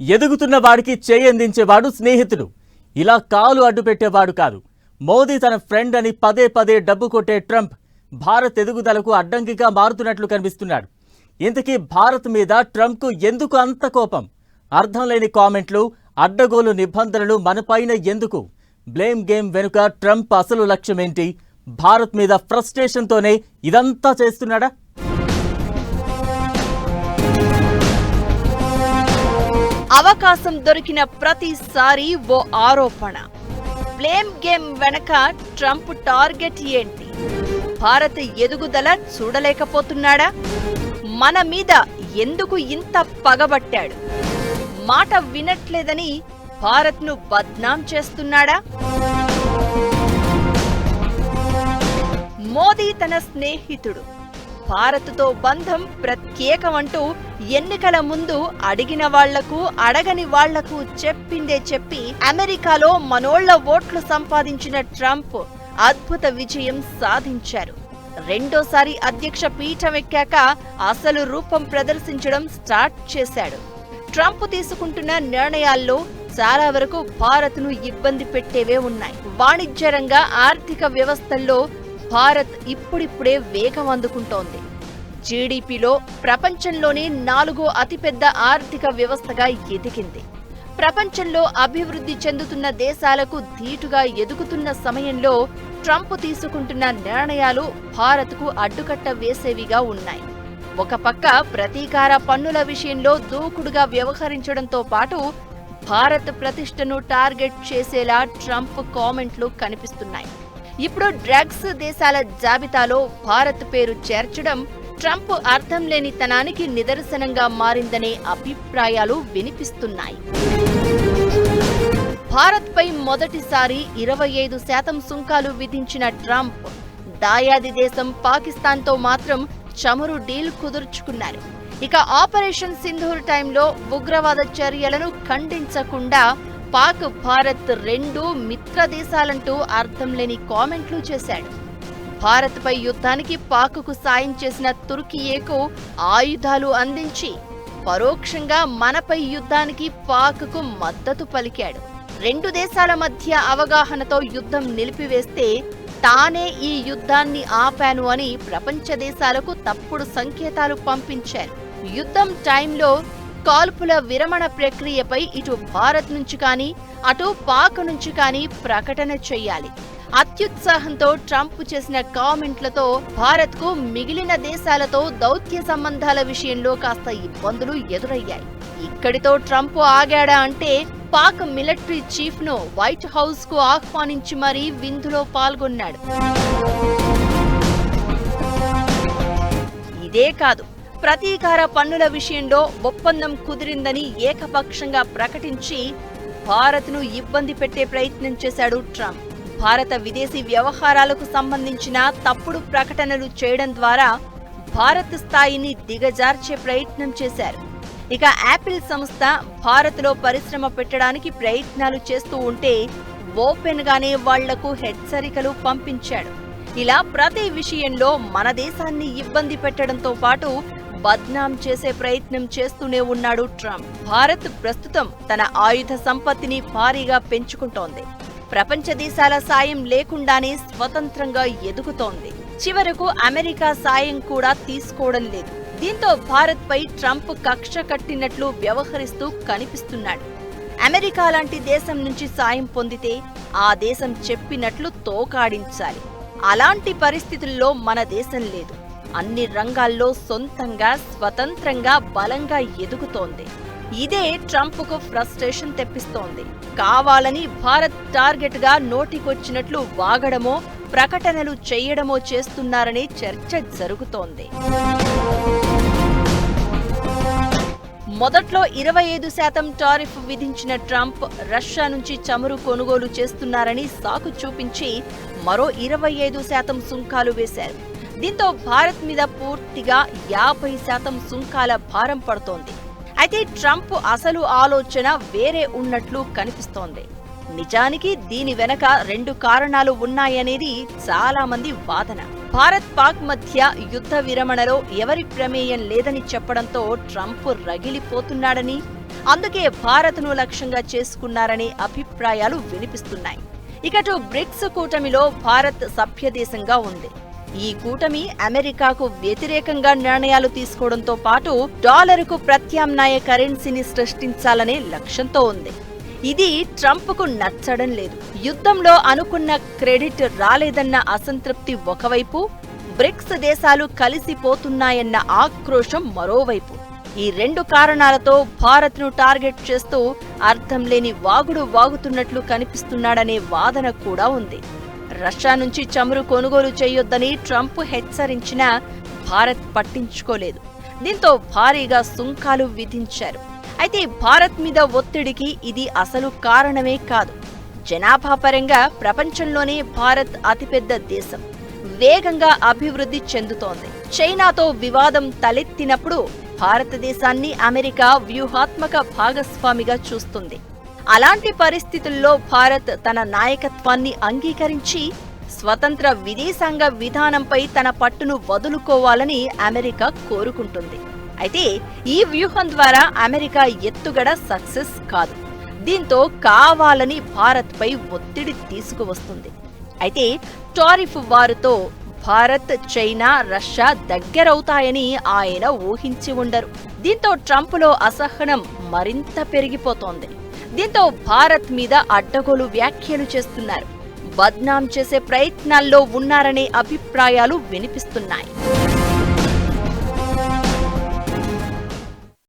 ఎదుగుతున్న వాడికి చేయి అందించేవాడు స్నేహితుడు. ఇలా కాలు అడ్డు పెట్టేవాడు కాదు. మోదీ తన ఫ్రెండ్ అని పదే పదే డబ్బు కొట్టే ట్రంప్ భారత్ ఎదుగుదలకు అడ్డంకిగా మారుతున్నట్లు కనిపిస్తున్నాడు. ఇంతకీ భారత్ మీద ట్రంప్కు ఎందుకు అంత కోపం? అర్థం లేని కామెంట్లు అడ్డగోలు నిబంధనలు మనపైన ఎందుకు? బ్లేమ్ గేమ్ వెనుక ట్రంప్ అసలు లక్ష్యమేంటి? భారత్ మీద ఫ్రస్ట్రేషన్తోనే ఇదంతా చేస్తున్నాడా? అవకాశం దొరికిన ప్రతిసారి ఓ ఆరోపణ. బ్లేమ్ గేమ్ వెనక ట్రంప్ టార్గెట్ ఏంటి? భారత్ ఎదుగుదల చూడలేకపోతున్నాడా? మన మీద ఎందుకు ఇంత పగబట్టాడు? మాట వినట్లేదని భారత్ను బద్నాం చేస్తున్నాడా? మోదీ తన స్నేహితుడు భారత్తో బంధం ప్రత్యేకమంటూ ఎన్నికల ముందు అడిగిన వాళ్ళకు అడగని వాళ్ళకు చెప్పిందే చెప్పి అమెరికాలో మనోళ్ళ ఓట్లు సంపాదించిన ట్రంప్ అద్భుత విజయం సాధించారు. రెండోసారి అధ్యక్ష పీఠం ఎక్కాక అసలు రూపం ప్రదర్శించడం స్టార్ట్ చేశాడు. ట్రంప్ తీసుకుంటున్న నిర్ణయాల్లో చాలా వరకు భారత్ను ఇబ్బంది పెట్టేవే ఉన్నాయి. వాణిజ్య రంగ ఆర్థిక వ్యవస్థల్లో భారత్ ఇప్పుడిప్పుడే వేగం అందుకుంటోంది. జీడీపీలో ప్రపంచంలోనే నాలుగో అతిపెద్ద ఆర్థిక వ్యవస్థగా ఎదిగింది. ప్రపంచంలో అభివృద్ధి చెందుతున్న దేశాలకు ధీటుగా ఎదుగుతున్న సమయంలో ట్రంప్ తీసుకుంటున్న నిర్ణయాలు భారత్కు అడ్డుకట్ట వేసేవిగా ఉన్నాయి. ఒక పక్క ప్రతీకార పన్నుల విషయంలో దూకుడుగా వ్యవహరించడంతో పాటు భారత్ ప్రతిష్టను టార్గెట్ చేసేలా ట్రంప్ కామెంట్లు కనిపిస్తున్నాయి. ఇప్పుడు డ్రగ్స్ దేశాల జాబితాలో భారత్ పేరు చేర్చడం ట్రంప్ అర్థం లేని తనానికి నిదర్శనంగా మారిందనే అభిప్రాయాలు వినిపిస్తున్నాయి. భారత్పై మొదటిసారి ఇరవై ఐదు శాతం సుంకాలు విధించిన ట్రంప్ దాయాది దేశం పాకిస్తాన్తో మాత్రం చమురు డీల్ కుదుర్చుకున్నారు. ఇక ఆపరేషన్ సింధూర్ టైంలో ఉగ్రవాద చర్యలను ఖండించకుండా పాక్ భారత్ రెండు మిత్ర దేశాలంటూ అర్థం లేని కామెంట్లు చేశాడు. భారత్పై యుద్ధానికి పాక్కు సాయం చేసిన తుర్కియేకు ఆయుధాలు అందించి పరోక్షంగా మనపై యుద్ధానికి పాక్కు మద్దతు పలికాడు. రెండు దేశాల మధ్య అవగాహనతో యుద్ధం నిలిపివేస్తే తానే ఈ యుద్ధాన్ని ఆపాను అని ప్రపంచ దేశాలకు తప్పుడు సంకేతాలు పంపించారు. యుద్ధం టైంలో కాల్పుల విరమణ ప్రక్రియపై ఇటు భారత్ నుంచి కానీ అటు పాక్ నుంచి కానీ ప్రకటన చేయాలి. అత్యుత్సాహంతో ట్రంప్ చేసిన కామెంట్లతో భారత్కు మిగిలిన దేశాలతో దౌత్య సంబంధాల విషయంలో కాస్త ఇబ్బందులు ఎదురయ్యాయి. ఇక్కడితో ట్రంప్ ఆగాడా అంటే పాక్ మిలిటరీ చీఫ్ను వైట్ హౌస్కు ఆహ్వానించి మరీ విందులో పాల్గొన్నాడు. ఇదే కాదు ప్రతీకార పన్నుల విషయంలో ఒప్పందం కుదిరిందని ఏకపక్షంగా ప్రకటించి భారత్ను ఇబ్బంది పెట్టే ప్రయత్నం చేశాడు ట్రంప్. భారత విదేశీ వ్యవహారాలకు సంబంధించిన తప్పుడు ప్రకటనలు చేయడం ద్వారా భారత్ స్థాయిని దిగజార్చే ప్రయత్నం చేశారు. ఇక యాపిల్ సంస్థ భారత్లో పరిశ్రమ పెట్టడానికి ప్రయత్నాలు చేస్తూ ఉంటే ఓపెన్ గానే వాళ్ళకు హెచ్చరికలు పంపించాడు. ఇలా ప్రతి విషయంలో మన దేశాన్ని ఇబ్బంది పెట్టడంతో పాటు బద్నాం చేసే ప్రయత్నం చేస్తూనే ఉన్నాడు ట్రంప్. భారత్ ప్రస్తుతం తన ఆయుధ సంపత్తిని భారీగా పెంచుకుంటోంది. ప్రపంచ దేశాల సాయం లేకుండానే స్వతంత్రంగా ఎదుగుతోంది. చివరకు అమెరికా సాయం కూడా తీసుకోవడం లేదు. దీంతో భారత్ పై ట్రంప్ కక్ష కట్టినట్లు వ్యవహరిస్తూ కనిపిస్తున్నాడు. అమెరికా లాంటి దేశం నుంచి సాయం పొందితే ఆ దేశం చెప్పినట్లు తోకాడించాలి. అలాంటి పరిస్థితుల్లో మన దేశం లేదు. అన్ని రంగాల్లో సొంతంగా స్వతంత్రంగా బలంగా ఎదుగుతోంది. ఇదే ట్రంప్కు ఫ్రస్ట్రేషన్ తెప్పిస్తోంది. కావాలని భారత్ టార్గెట్గా నోటికొచ్చినట్లు వాగడమో ప్రకటనలు చేయడమో చేస్తున్నారని చర్చ జరుగుతోంది. మొదట్లో ఇరవై ఐదు శాతం టారిఫ్ విధించిన ట్రంప్ రష్యా నుంచి చమురు కొనుగోలు చేస్తున్నారని సాకు చూపించి మరో ఇరవై ఐదు శాతం సుంకాలు వేశారు. దీంతో భారత్ మీద పూర్తిగా యాభై శాతం సుంకాల భారం పడుతోంది. అయితే ట్రంప్ అసలు ఆలోచన వేరే ఉన్నట్లు కనిపిస్తోంది. నిజానికి దీని వెనక రెండు కారణాలు ఉన్నాయనేది చాలా మంది వాదన. భారత్ పాక్ మధ్య యుద్ధ విరమణలో ఎవరి ప్రమేయం లేదని చెప్పడంతో ట్రంప్ రగిలిపోతున్నాడని అందుకే భారత్ను లక్ష్యంగా చేసుకున్నారనే అభిప్రాయాలు వినిపిస్తున్నాయి. ఇకటు బ్రిక్స్ కూటమిలో భారత్ సభ్యదేశంగా ఉంది. ఈ కూటమి అమెరికాకు వ్యతిరేకంగా నిర్ణయాలు తీసుకోవడంతో పాటు డాలరుకు ప్రత్యామ్నాయ కరెన్సీని సృష్టించాలనే లక్ష్యంతో ఉంది. ఇది ట్రంప్కు నచ్చడం లేదు. యుద్ధంలో అనుకున్న క్రెడిట్ రాలేదన్న అసంతృప్తి ఒకవైపు బ్రిక్స్ దేశాలు కలిసిపోతున్నాయన్న ఆక్రోశం మరోవైపు. ఈ రెండు కారణాలతో భారత్ను టార్గెట్ చేస్తూ అర్థం లేని వాగుడు వాగుతున్నట్లు కనిపిస్తున్నాడనే వాదన కూడా ఉంది. రష్యా నుంచి చమురు కొనుగోలు చేయొద్దని ట్రంప్ హెచ్చరించినా భారత్ పట్టించుకోలేదు. దీంతో భారీగా సుంకాలు విధించారు. అయితే భారత్ మీద ఒత్తిడికి ఇది అసలు కారణమే కాదు. జనాభా పరంగా ప్రపంచంలోనే భారత్ అతిపెద్ద దేశం. వేగంగా అభివృద్ధి చెందుతోంది. చైనాతో వివాదం తలెత్తినప్పుడు భారతదేశాన్ని అమెరికా వ్యూహాత్మక భాగస్వామిగా చూస్తుంది. అలాంటి పరిస్థితుల్లో భారత్ తన నాయకత్వాన్ని అంగీకరించి స్వతంత్ర విదేశాంగ విధానంపై తన పట్టును వదులుకోవాలని అమెరికా కోరుకుంటుంది. అయితే ఈ వ్యూహం ద్వారా అమెరికా ఎత్తుగడ సక్సెస్ కాదు. దీంతో కావాలని భారత్పై ఒత్తిడి తీసుకువస్తుంది. అయితే టారిఫ్ వారుతో భారత్ చైనా రష్యా దగ్గరవుతాయని ఆయన ఊహించి ఉండరు. దీంతో ట్రంప్లో అసహనం మరింత పెరిగిపోతోంది. దీంతో భారత్ మీద అడ్డగోలు వ్యాఖ్యలు చేస్తున్నారు. బద్నాం చేసే ప్రయత్నాల్లో ఉన్నారనే అభిప్రాయాలు వినిపిస్తున్నాయి.